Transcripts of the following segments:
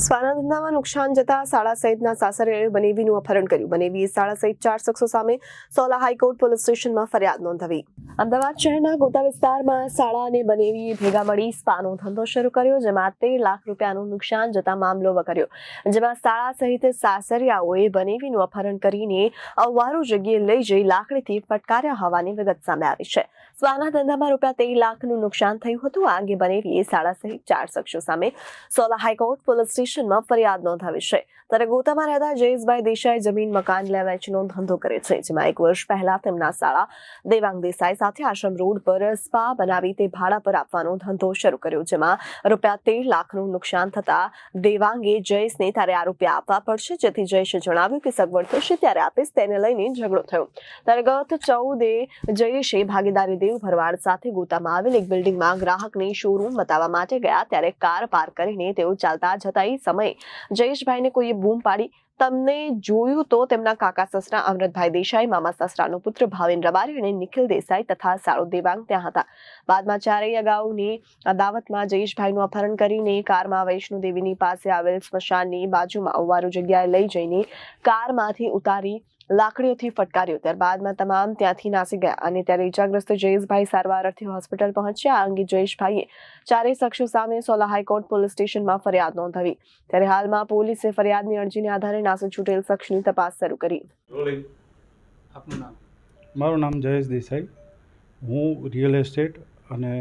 સ્વાના નુકસાન જતા શાળા સહિતના સાસરિયાએ બનેવીનું અપહરણ કર્યું. બનેવીએ શાળા સહિત ચાર શખ્સો સામે સોલા હાઈકોર્ટ પોલીસ સ્ટેશનમાં ફરિયાદ નોંધાવી. અમદાવાદ શહેરના ગોતા વિસ્તારમાં શાળા અને બનેવીએ ભેગા મળી સ્પાનો ધંધો શરૂ કર્યો, જેમાં તેર લાખ રૂપિયાનું નુકસાન જતા મામલો વકર્યો. જેમાં શાળા સહિત સાસરિયાઓએ બનેવીનું અપહરણ કરીને અવારો જગ્યાએ લઈ જઈ લાકડીથી ફટકાર્યા હોવાની વિગત સામે આવી છે. સ્વાના ધંધામાં રૂપિયા તેર લાખનું નુકસાન થયું હતું. આ અંગે બનેવીએ શાળા સહિત ચાર શખ્સો સામે સોલા હાઈકોર્ટ પોલીસ સ્ટેશનમાં ફરિયાદ નોંધાવી છે. ત્યારે ગોતામાં રહેતા જયેશભાઈ દેસાઈ જમીન, મકાન લે વેચનો ધંધો કરે છે, જેમાં એક વર્ષ પહેલા તેમના શાળા દેવાંગ દેસાઈ સાથે આશ્રમ રોડ પર સ્પા બનાવી તે ભાડા પર આપવાનો ધંધો શરૂ કર્યો, જેમાં રૂપિયા તેર લાખનું નુકસાન થતા દેવાંગે જયેશને ત્યારે આ રૂપિયા આપવા પડશે. જેથી જયેશે જણાવ્યું કે સગવડ થશે ત્યારે આપીશ, તેને લઈને ઝઘડો થયો. ત્યારે ગત ચૌદે જયેશે ભાગીદારી દેવ ભરવાડ સાથે ગોતામાં આવેલ એક બિલ્ડિંગમાં ગ્રાહકને શોરૂમ બતાવવા માટે ગયા, ત્યારે કાર પાર્ક કરીને તેઓ ચાલતા જતા સમયે જયેશભાઈને કોઈએ બૂમ પાડી તમને જોયું તો તેમના કાકા સસરા અમૃતભાઈ દેસાઈ, મામા સસરાનો પુત્ર ભાવેન રબારી અને નિખિલ દેસાઈ તથા સાળો દેવાંગ ત્યાં હતા. બાદમાં ચારેય અગાઉની અદાવતમાં જયેશભાઈનું અપહરણ કરીને કારમાં વૈષ્ણુ દેવીની પાસે આવેલ સ્મશાનની બાજુમાં ઉવારું જગ્યાએ લઈ જઈને કારમાંથી ઉતારી લાકડીઓથી ફટકાર્યો. ત્યારબાદમાં તમામ ત્યાંથી નાસી ગયા અને ત્યારે ઇજાગ્રસ્ત જયેશભાઈ સારવાર અર્થે હોસ્પિટલ પહોંચ્યા. આ અંગે જયેશભાઈએ ચારેય શખ્સો સામે સોલા હાઈકોર્ટ પોલીસ સ્ટેશનમાં ફરિયાદ નોંધાવી. ત્યારે હાલમાં પોલીસે ફરિયાદની અરજીને આધારે નાસી છૂટેલ શખ્સની તપાસ શરૂ કરી. આપનું નામ? મારું નામ જયેશ દેસાઈ. હું રિયલ એસ્ટેટ અને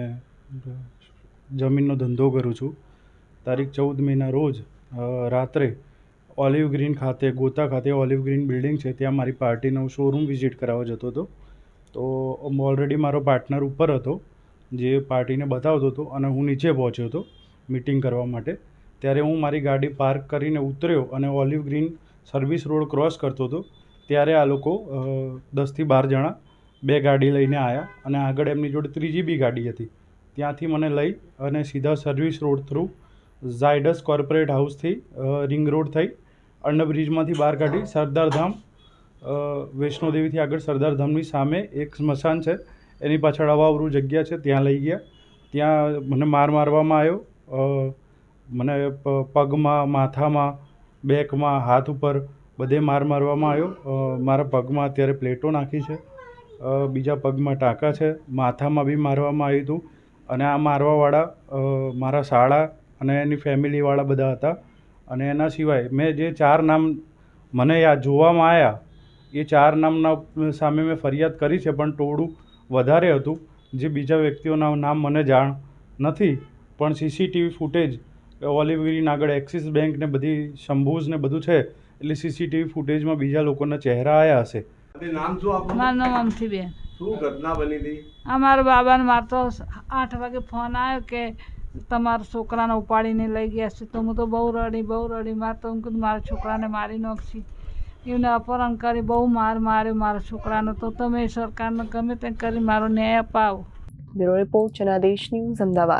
જમીનનો ધંધો કરું છું. તારીખ ચૌદ મેના રોજ રાત્રે ઓલિવ ગ્રીન ખાતે ગોતા ખાતે ઓલિવ ગ્રીન બિલ્ડિંગ છે. ત્યાં મારી પાર્ટીનો શોરૂમ વિઝિટ કરાવવા જતો હતો. તો ઓલરેડી મારો પાર્ટનર ઉપર હતો જે પાર્ટીને બતાવતો હતો અને હું નીચે પહોંચ્યો હતો મીટિંગ કરવા માટે. ત્યારે હું મારી ગાડી પાર્ક કરીને ઉતર્યો અને Olive Green service road cross કરતો હતો. ત્યારે આ લોકો દસથી બાર જણા બે ગાડી લઈને આવ્યા અને આગળ એમની જોડે ત્રીજી બી ગાડી હતી. ત્યાંથી મને લઈ અને સીધા service road through Zydus corporate હાઉસથી ring road થઈ, અન્નબ્રિજમાંથી બહાર કાઢી સરદારધામ વૈષ્ણોદેવીથી આગળ સરદારધામની સામે એક સ્મશાન છે. એની પાછળ અવાવરું જગ્યા છે, ત્યાં લઈ ગયા. ત્યાં મને માર મારવામાં આવ્યો. મને પગમાં, માથામાં, બેકમાં, હાથ ઉપર બધે માર મારવામાં આવ્યો. મારા પગમાં અત્યારે પ્લેટો નાખી છે. બીજા પગમાં ટાંકા છે. માથામાં બી મારવામાં આવ્યું હતું. અને આ મારવાવાળા મારા શાળા અને એની ફેમિલીવાળા બધા હતા. અને એના સિવાય મેં જે ચાર નામ મને યાદ જોવામાં આવ્યા એ ચાર નામના સામે મેં ફરિયાદ કરી છે, પણ ટોળું વધારે હતું. જે બીજા વ્યક્તિઓના નામ મને જાણ નથી. પણ સીસીટીવી ફૂટેજ ઓલિવ ગ્રીન આગળ એક્સિસ બેંક ને બધી શંભુઝ ને બધું છે એટલે સીસીટીવી ફૂટેજમાં બીજા લોકોના ચહેરા આવ્યા હશે. નામ શું આપણું મારું નામ અમથીબેન શું ઘટના બની હતી? અમારા બાબાને માર તો આઠ વાગે ફોન આવ્યો કે તમારા છોકરાને ઉપાડીને લઈ ગયા છે. તો હું તો બહુ રડી બહુ રડી. માર તો હું કીધું મારા છોકરાને મારી નાખશી. એમને અપહરણ કરી બહુ માર માર્યો મારા છોકરાને. તો તમે સરકારને ગમે તે કરી મારો ન્યાય અપાવો. Bureau report Janadesh news Ahmedabad.